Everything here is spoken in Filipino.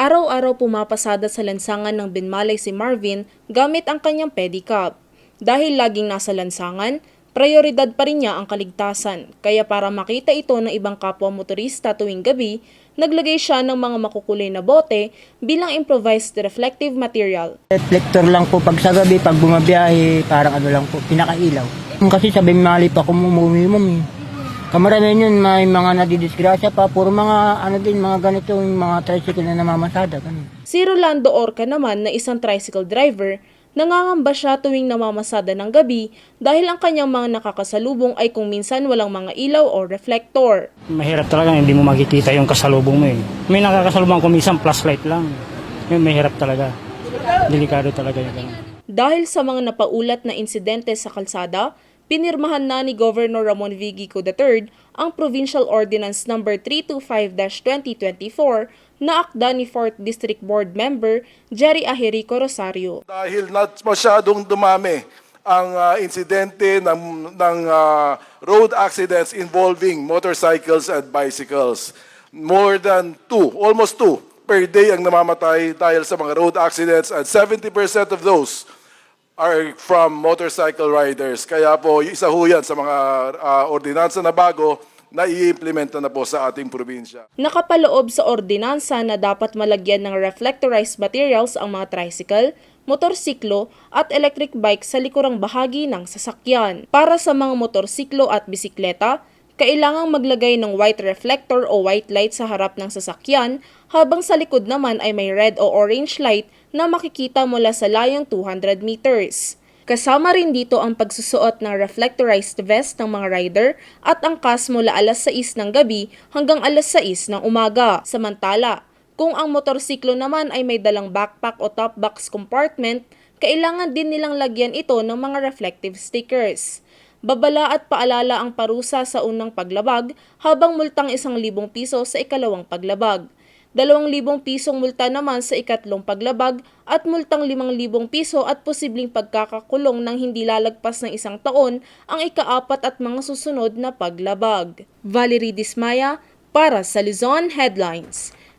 Araw-araw pumapasada sa lansangan ng Binmalay si Marvin gamit ang kanyang pedicab. Dahil laging nasa lansangan, prioridad pa rin niya ang kaligtasan. Kaya para makita ito ng ibang kapwa motorista tuwing gabi, naglagay siya ng mga makukulay na bote bilang improvised reflective material. Reflector lang po pag sa gabi, pag bumabiyahe, parang ano lang po, pinakailaw. Kasi sabi mali pa kung umumimum eh. Kamaramihan yun, may mga nadidisgrasya pa, puro mga ano din, mga ganito, yung mga tricycle na namamasada. Ganun. Si Rolando Orca naman na isang tricycle driver, nangangamba siya tuwing namamasada ng gabi dahil ang kanyang mga nakakasalubong ay kung minsan walang mga ilaw o reflector. Mahirap talaga, hindi mo makikita yung kasalubong mo eh. May nakakasalubong ko minsan flashlight lang. Yung mahirap talaga. Delikado talaga yung ganun. Dahil sa mga napaulat na insidente sa kalsada, pinirmahan na ni Governor Ramon V. Gico III ang Provincial Ordinance No. 325-2024 na akda ni 4th District Board Member Jerry Aherico Rosario. dahil not masyadong dumami ang ah, insidente ng, ng ah, road accidents involving motorcycles and bicycles. More than two, almost two per day ang namamatay dahil sa mga road accidents and 70% of those are from motorcycle riders. Kaya po, isa ho yan sa mga ah, ordinansa na bago na i-implementa na po sa ating probinsya. Nakapaloob sa ordinansa na dapat malagyan ng reflectorized materials ang mga tricycle, motorsiklo at electric bike sa likurang bahagi ng sasakyan. Para sa mga motorsiklo at bisikleta, kailangang maglagay ng white reflector o white light sa harap ng sasakyan habang sa likod naman ay may red o orange light na makikita mula sa layong 200 meters. Kasama rin dito ang pagsusuot ng reflectorized vest ng mga rider at angkas mula alas 6 ng gabi hanggang alas 6 ng umaga. Samantala, kung ang motorsiklo naman ay may dalang backpack o top box compartment, kailangan din nilang lagyan ito ng mga reflective stickers. Babala at paalala ang parusa sa unang paglabag habang multang 1,000 piso sa ikalawang paglabag. 2,000 pisong multa naman sa ikatlong paglabag at multang 5,000 piso at posibleng pagkakakulong ng hindi lalagpas ng isang taon ang ikaapat at mga susunod na paglabag. Valerie Dismaya para sa Luzon Headlines.